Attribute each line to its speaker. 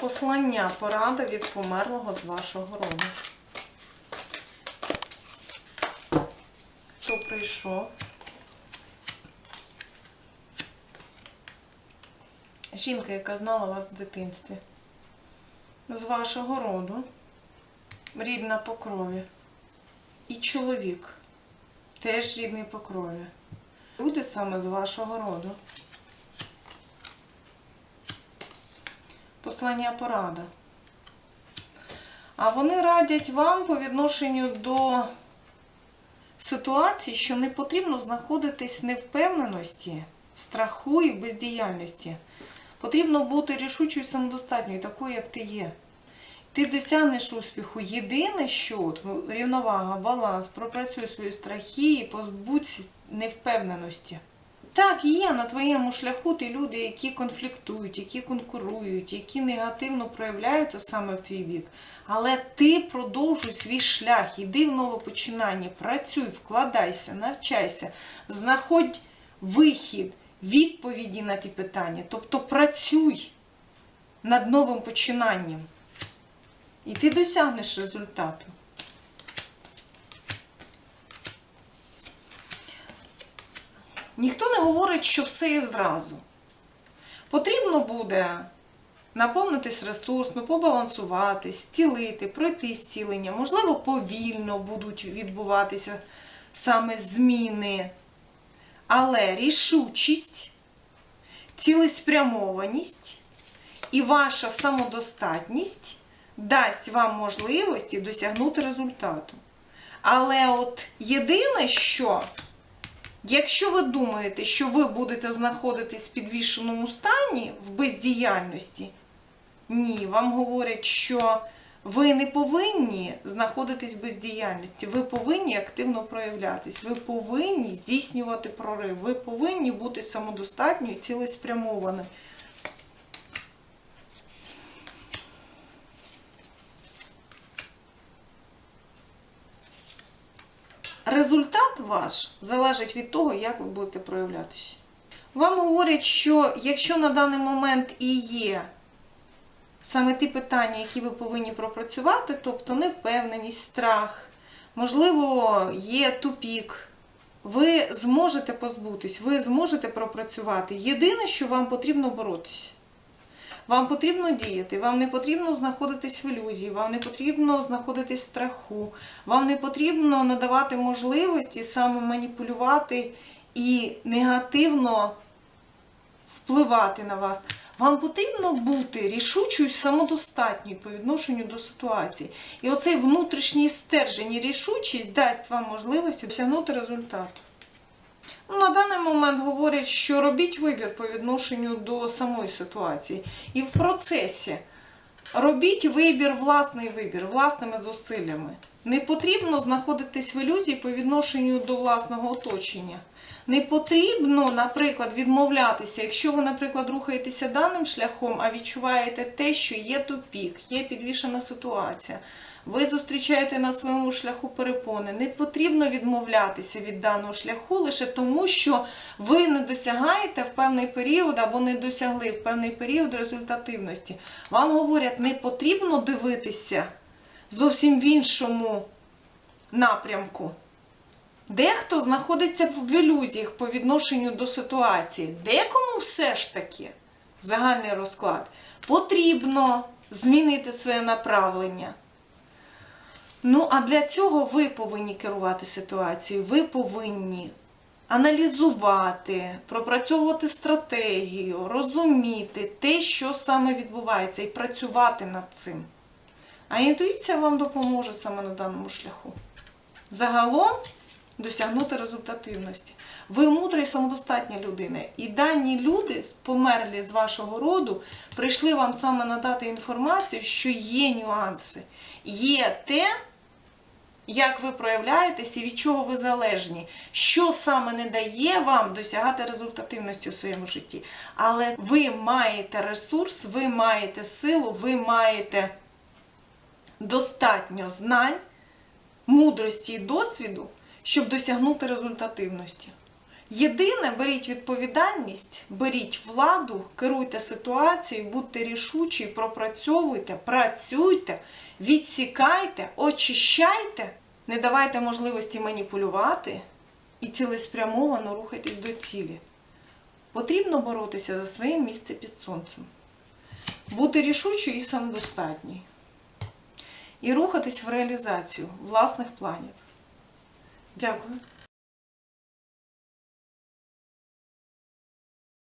Speaker 1: Послання, порада від померлого з вашого роду. Хто прийшов? Жінка, яка знала вас в дитинстві. З вашого роду. Рідна по крові. І чоловік. Теж рідний по крові. Люди саме з вашого роду. Послання порада. А вони радять вам по відношенню до ситуації, що не потрібно знаходитись в невпевненості, в страху і в бездіяльності. Потрібно бути рішучою і самодостатньою, такою, як ти є. Ти досягнеш успіху. Єдине, що от, рівновага, баланс, пропрацюй свої страхи і позбудься невпевненості. Так, є на твоєму шляху ті люди, які конфліктують, які конкурують, які негативно проявляються саме в твій бік. Але ти продовжуй свій шлях, іди в нове починання, працюй, вкладайся, навчайся, знаходь вихід, відповіді на ті питання. Тобто працюй над новим починанням. І ти досягнеш результату. Ніхто не говорить, що все є зразу. Потрібно буде наповнитись ресурсно, побалансувати, зцілити, пройти зцілення. Можливо, повільно будуть відбуватися саме зміни. Але рішучість, цілеспрямованість і ваша самодостатність дасть вам можливості досягнути результату. Але от єдине, що Якщо ви думаєте, що ви будете знаходитись в підвішеному стані в бездіяльності, ні, вам говорять, що ви не повинні знаходитись в бездіяльності, ви повинні активно проявлятись, ви повинні здійснювати прорив, ви повинні бути самодостатньою цілеспрямованою. Результат ваш залежить від того, як ви будете проявлятися. Вам говорять, що якщо на даний момент і є саме ті питання, які ви повинні пропрацювати, тобто невпевненість, страх, можливо, є тупік, ви зможете позбутись, ви зможете пропрацювати. Єдине, що вам потрібно боротися. Вам потрібно діяти, вам не потрібно знаходитись в ілюзії, вам не потрібно знаходитись в страху, вам не потрібно надавати можливості саме маніпулювати і негативно впливати на вас. Вам потрібно бути рішучою, самодостатньою по відношенню до ситуації. І оцей внутрішній стержень і рішучість дасть вам можливість досягнути результату. Ну, На даний момент говорять, що робіть вибір по відношенню до самої ситуації. І в процесі робіть вибір, власний вибір, власними зусиллями. Не потрібно знаходитись в ілюзії по відношенню до власного оточення. Не потрібно, наприклад, відмовлятися, якщо ви, наприклад, рухаєтеся даним шляхом, а відчуваєте те, що є тупік, є підвішена ситуація. Ви зустрічаєте на своєму шляху перепони. Не потрібно відмовлятися від даного шляху лише тому, що ви не досягаєте в певний період або не досягли в певний період результативності. Вам говорять, не потрібно дивитися зовсім в іншому напрямку. Дехто знаходиться в ілюзіях по відношенню до ситуації. Декому все ж таки загальний розклад потрібно змінити своє направлення. Ну, а для цього ви повинні керувати ситуацією, ви повинні аналізувати, пропрацьовувати стратегію, розуміти те, що саме відбувається, і працювати над цим. А інтуїція вам допоможе саме на даному шляху. Загалом досягнути результативності. Ви мудра і самодостатня людина. І дані люди, померлі з вашого роду, прийшли вам саме надати інформацію, що є нюанси, є те, як ви проявляєтесь і від чого ви залежні, що саме не дає вам досягати результативності у своєму житті. Але ви маєте ресурс, ви маєте силу, ви маєте достатньо знань, мудрості і досвіду, щоб досягнути результативності. Єдине, беріть відповідальність, беріть владу, керуйте ситуацією, будьте рішучі, пропрацьовуйте, працюйте, відсікайте, очищайте, не давайте можливості маніпулювати і цілеспрямовано рухайтесь до цілі. Потрібно боротися за своє місце під сонцем, бути рішучою і самодостатньою. І рухатись в реалізацію власних планів. Дякую.